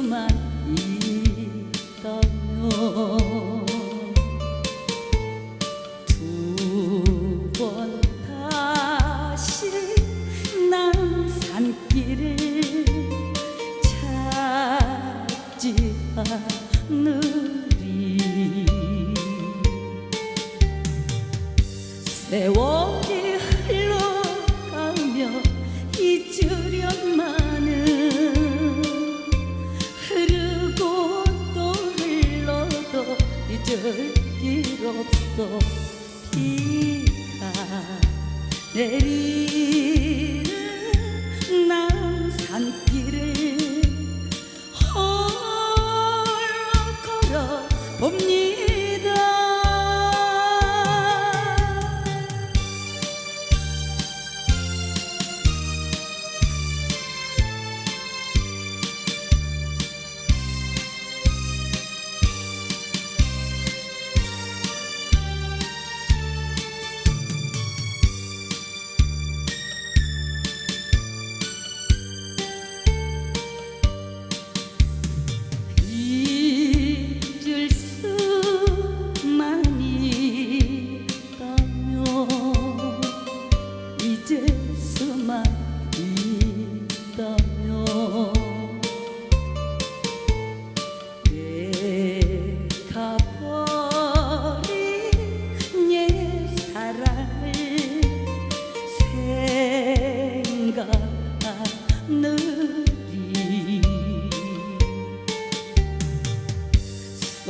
수만 있다면 두 번 다시 난 산길을 찾지 않으리. 세월 잊을 길 없어. 비가 내리는 난 산길을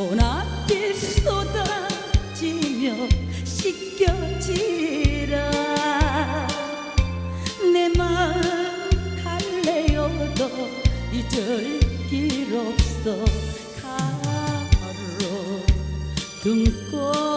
소나기 쏟아지며 씻겨지라. 내 마음 달래어도 잊을 길 없어. 가로 등꺼